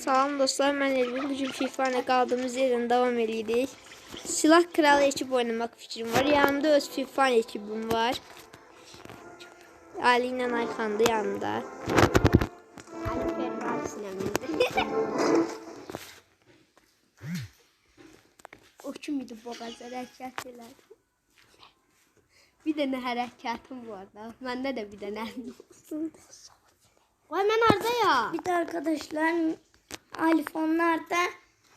Salam dostlar, mən Elvin. Bugün FIFA ilə qaldığımız yerdən davam edirik. Silah Kralı ekip oynamaq fikrim var. Yanımda öz FIFA ekibim var. Ali ilə Ayxan da yanımda. O kim idi bu qədər hərəkət elədi? Bir dənə hərəkətim var da. Məndə də bir dənə olsun. Vay mən haradayam? Bir de arkadaşlar Alif onlar da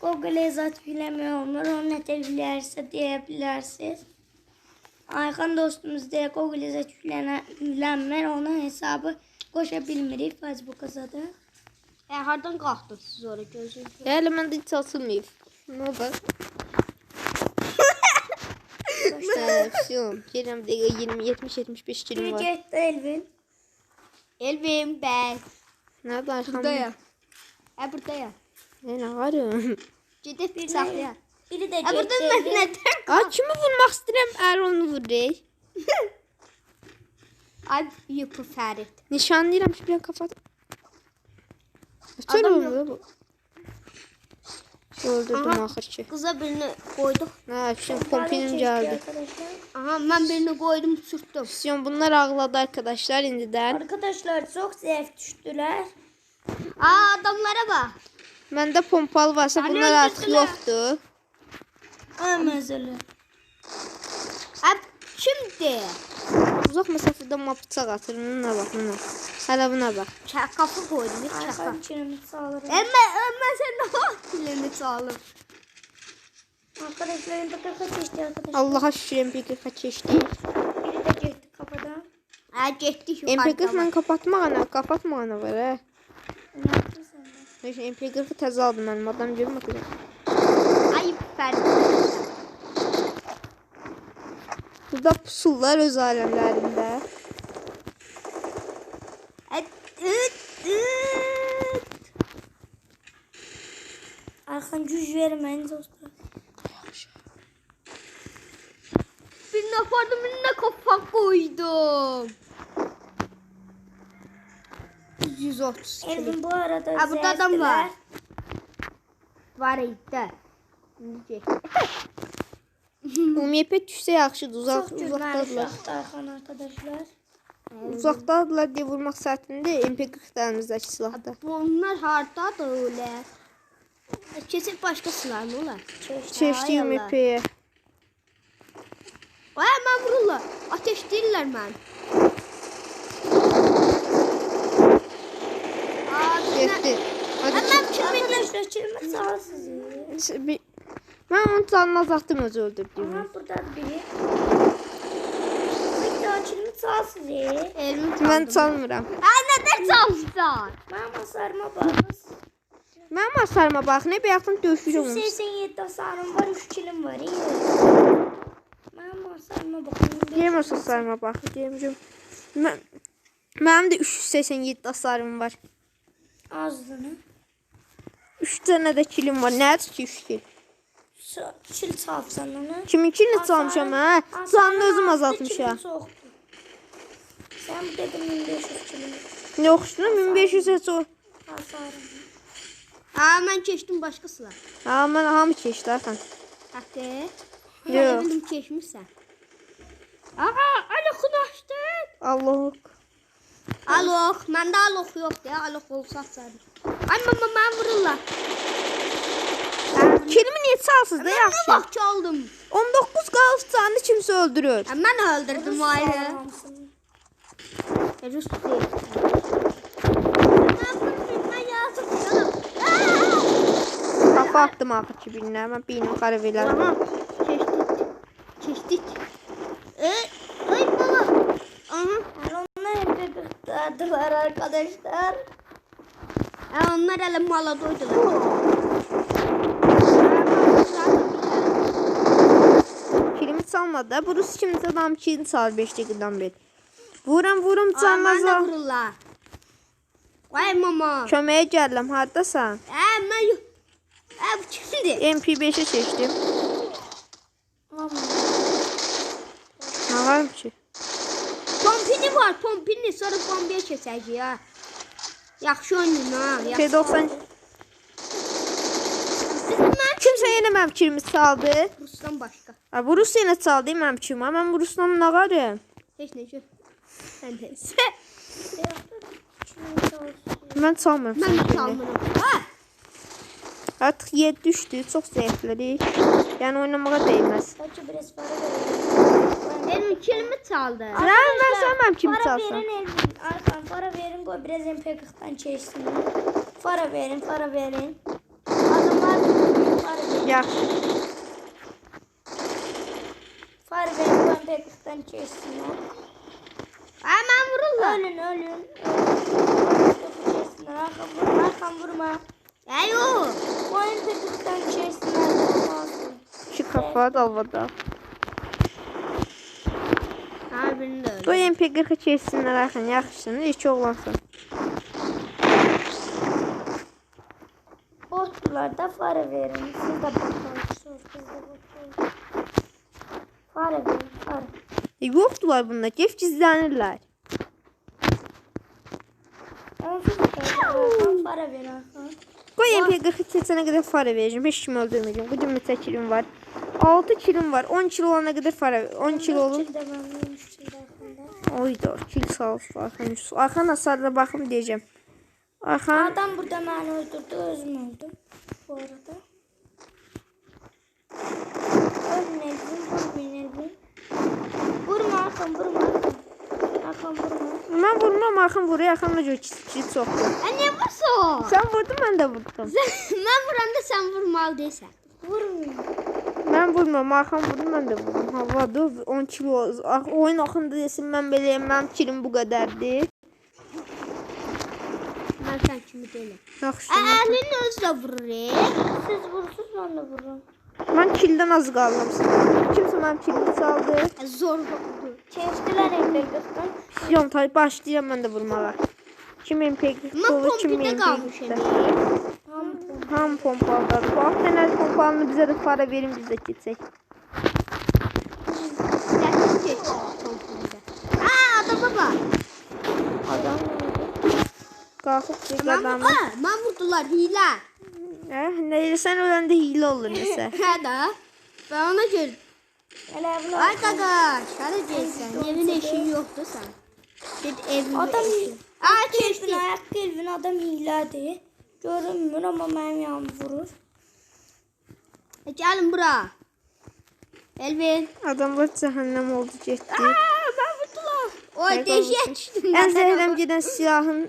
Google yazat bilemiyorlar. Onu edebilirse diyebilirsiniz. Ayhan dostumuz diye Google yazat bilenler onun hesabı koşabilmirik Facebook'a zaten. E, hardan kalktın siz oraya gözünüzü? Yani ben de hiç atılmayayım. Ne bak. Koştum. Şey Yerim de 20 70 75 kilo var. Elvin. Elvin ben. Nerede Arkamda ya. E buradayam. Nə varım? Gedib bir saxlayaq. Biri de E Ücretli mən Elvin. nətər? Ay kimi vurmaq istəyirəm, ər onu vurur. Ay yupu Fərid. Nişanlayıram ki, bir kapat. Açar Adam oldu bu. Öldürdüm Aha. axır ki. Qıza birini qoyduq. Ha, şimdi pompinim. Arkadaşlar. Aha mən birini qoydum, sürtdüm. Sion bunlar ağladı arkadaşlar indiden. Arkadaşlar çok zayıf düştüler. Aa adamlara bax. Məndə pompalı varsa Hani bunlar artıq öldürdülər. yoxdur. Amazılı. Ab kimdir? Uzaq məsafədən map bıçaq atır. Buna bax, buna. Hələ buna bax. Çakafı koydum. Hiç çakaf. Aykan çinimi sağlarım. Emme, emme sen ne dilini sağlık. Arkadaşlar elde kaka çeşitli arkadaşlar. Allaha şükür MP40 keçdik. Biri de çekti kafadan. Ha getdik MP40 yukarıda. mən kapatmağına, kapatmağına var hə. Ne yaptın sen de? Neyse MP40 təzə aldım mənim adam görmə ki. Ayıp ferdi. Burada pusullar öz aləmlərində. Et, et, et. Arkan cüz vermeyin dostlar. Birine vardı birine kafa koydum. 130 kilo. Elvin bu arada Ha, burada adam var. Var idi. Ümumiyyətlə düşsə yaxşıdır. Uzaq uzaqdadılar. Arkan arkadaşlar. Uzaqdadılar deyə vurmaq səhətində MP40 əlimizdəki silahda. Bunlar hardadır öyle? Kesin başka silah mı olar? Allah. MP-yə. Ay mən vururlar. Ateşləyirlər mən. Getdi. Hadi kimin Arkadaşlar çilimi sağ sizi. Bir- Mən onu canını azaltdım özü öldürdüyümü. Aha burada biri. Bir daha çilimi sağ sizi. elimi Mən çalmıram. Ay nədən çalmışsan? Mama sarma bağız. Mənim hasarıma bax, nə bayaqdan döyüşürəm. 187 hasarım var, 3 kilim var. iyi. Mama sarma bakın. Deyirəm hasarıma bax, deyirəm. Mən Mənim də 387 hasarım var. Ağzını. 3 dənə də kilim var. Nədir ki 3 kil? Çil sağ sen onu. Kiminkini çalmışam hə? Canını özüm azaltmışam. Sen bu dedin 1500 kilim. Yox, 1500 heç o. Aa, mən keçdim başqa silah. Ha, mən hamı keçdi Hakan. Haqqı. Yox. Bildim keçmirsən. Aa, aloxun açdın. Allah. Alox, məndə alox yoxdur ya. Alox olsa açardım. Ay mama mən vururlar. Kilimi niyə çalsız da Mən yaxşı? bak çaldım. 19 qalıb canını kimsə öldürür. Ha, Mən öldürdüm ayrı. Rus. Ben ben. Aa! Kafa attım axır ki birinə. Mən birini xarab elədim. Keçdik. Keçdik. Ee, ay baba. Aha. Onlar hep gırtladılar arkadaşlar. Ha, onlar hele mala doydular. Kilimi çalmadı da. Bu Rus kimsə adam kilini çalır 5 dəqiqədən beri. Vuram, vuram Canmaz canmaz. da vururlar. Vay mama. Köməyə gəldim. Hardasan? Ha, ben yok. Ha, bu kimdi? MP5'e seçtim. Mama. Ne varım ki? Pompini var, pompini. Sonra bombiye keseceğiz ya. Yaxşı oynayın ha. Yaxşı. P90 Kimsə yenə mənim fikrimi çaldı. Ruslan başqa. Ha, bu Rus yenə çaldı mənim fikrimi. Mən bu Rusla nə qarım? Heç nə ki. Sən də. Mən çalmıram. Mən çalmıram. Ha! Artıq 7 düşdü. Çox zəiflədik. Yəni oynamağa dəyməz. Sadece biraz para verin. Benim kilimi çaldı. Mən sən mənim kimi Para çalsan. verin Elvin. Arkan para verin. Koy biraz MP40'dan çeşsinler. Para verin. Para verin. Adamlar para verin. Yaxşı. Para verin. Bu MP40'dan çeşsinler. Ha mən vururlar. Ölün ölün. Arkan vurma. Arkan vurma. Ayo. MP40'dan çeşsinler. Olmaz. Şu kafa dalvada. Ha birini de öldü. Bu MP40 keçsinlər axın. Yaxşısın. İki oğlansın. Botlar da para verin. Siz de bakıyorsunuz. Siz bakıyorsunuz. Para verin. Para. E, yoxdular bunda. Gef gizlənirlər. Para verin. Qoy MP40 keçənə qədər fara verəcəm. Heç kimi öldürməyəcəm. Bu gün neçə kilim var? 6 kilim var. 10 kilo olana qədər fara 10 kilo olur. Ben. Oyda. Kil sağ olsun. Arxan Yusuf. Arxan hasarına deyəcəm. Arxan Adam burada beni öldürdü. Özüm öldüm. Bu arada. Ölün Elvin. Vurmayın Elvin. Vurma Arkan. Vurma Arkan. Arkan vurma. mən vurmuram. Arxan vurur. Arxanla görə kiçik çoxdur. Ha ne vursun? Sən vurdun, mən də vurdum. mən vuranda sen vurmalı değilsen. Vurmayın. Mən vurmuram. Arxan vurdu, mən də vurdum. Havada 10 kilo. Ax- Oyun axında desin mən beləyəm. Mənim kilim bu qədərdir. Ben sen kimi değilim. Yaxşı. Aa, elini özle vurur. Siz vursunuz ben de vururum. Mən kildən az qaldım. Kimsə mənim kilimi çaldı. Zor vurdu. Çeştiler MP40'dan. Yon tay başlayıram mən də vurmağa. Kim MP Ama dolu, kim pompide MP. kalmış hani. Tamam. Ham alt dənə pompalını bizə də para verin biz. Sen çek. pompide. Aa adama bak. Adam Qalxıb çək Ben, adamı. Ben vurdular hile. Hə, nə edirsən öləndə hiylə olur nəsə. He da. Ben ona göre. Kardeş. Hadi gelsen. Evin eşiği yoktu sen. Git evin Adam eşiği. Aa çeşti. ayak Elvin adam hilədir. Görünmür ama mənim yanım vurur. E, Gelin bura. Elvin. Adamlar cəhənnəm oldu getdi. Aa ben vurdular. Oy düştüm. Ən zəhləm gedən silahın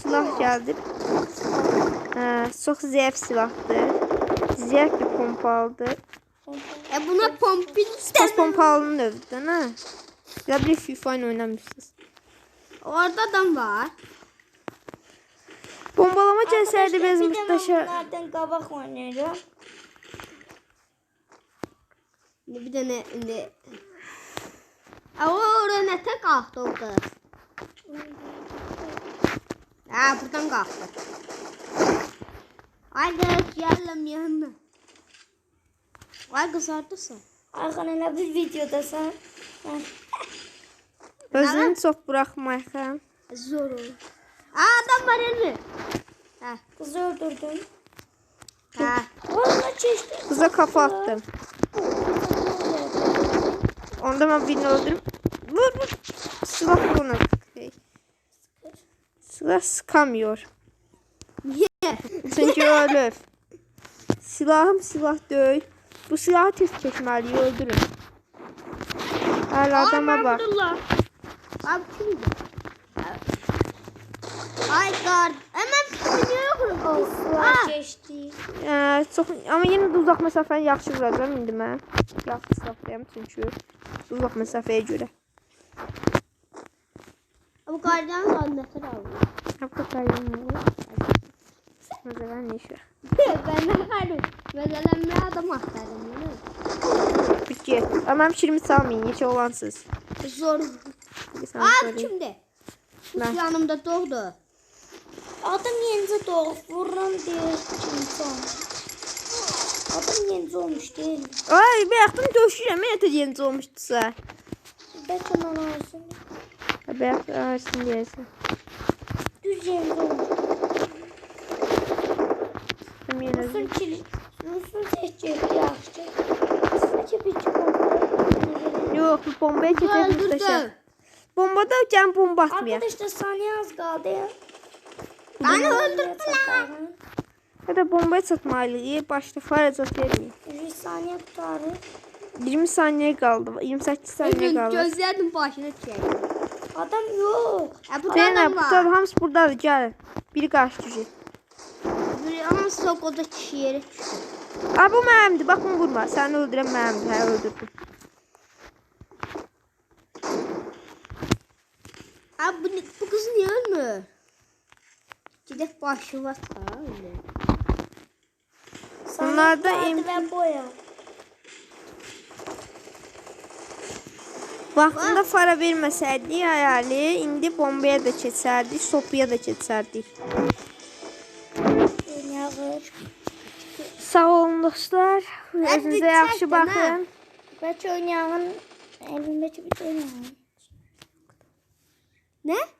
silah gəldi. Hə, çox zəif silahdır. Zəif bir pompalıdır. E buna pompil istemem. pompalının övdün ha. Ya bir FIFA ile oynamışsınız. Orada adam var. Bombalama cəsədi biz muhteşem. bunlardan qabaq oynayıram. Bir de ne ne. Aa oraya ne tek kalktı o kız. Aa buradan kalktı. Ay kız geldim yanına. Ay kız oradasın. Arxan elə bir videodasan. Özünü çox buraxmayın. Zor olur. Aa adam var elmi. Ha Qızı öldürdüm. ha. Valla çeşdi. Qıza kafa attım. Onda mən birini öldürüm. Vur vur. Silah bunu. Silah sıkamıyor. Niye? Çünki ölür. Silahım silah deyil. Bu silahı tez çəkməliyik, öldürün. Hələ adama bax. Abi kimdi? Ay kar. Hemen kurum? Of, çeşdi. Ə, çox amma yenə də uzaq məsafəni yaxşı vuracağam indi mən. Yaxşı saxlayam çünki uzaq məsafəyə görə. Bu gardiyan zannetler aldı. Hep kapayım. Mesela ne işi? ben ne kardım? Mesela ben adam aktardım. Peki. Ama hemşirimi salmayın. Yeşil olansız. Zor. Abi sorayım. kimdi? Ben. Yanımda doğdu. Adam yenize doğru vuran insan. Adam yenize olmuş değil. Ay bir yaxdan döşürəm. Mən də yenicə olmuşdusa. Bəlkə mən olsun. Bəlkə olsun deyəsən. Düz yenicə olmuş. Kim yenə? Nusun çili. Nusun seçəcək yaxşı. Sizcə bir bomba. Yox, bu bombayı keçə bilməsin. Bombada can bomba atmayaq. Arkadaşlar saniye az kaldı ya. Beni öldürdüler. Hətta bombaya çatmalıyıq. Başda faracat verməyək. 100 saniye tutarı. 20 saniye qaldı. 28 saniye qaldı. Gözlerinin başına çek. Adam yok. Ha bu da Zeynep, adam bu var. da hamısı buradadır. Gəlin. Biri qarşı düşür. Bir ama sokoda kişi yere düştü. Aa, bu mənimdir. Bax, bunu vurma. Səni öldürən mənimdir. Hə, öldürdüm. Abi bu, bu kız niye ölmüyor? Gidip başı var öyle. Saniye Bunlar da tutarı im- ve boya. Vaxtında fara verməsəydik ayarlı, indi bombaya da keçərdik, sopuya da keçərdik. Yağır. Sağ olun dostlar. Özünüzə yaxşı baxın. Kaç oynayağın elimdeki bir oynayağın. Ne?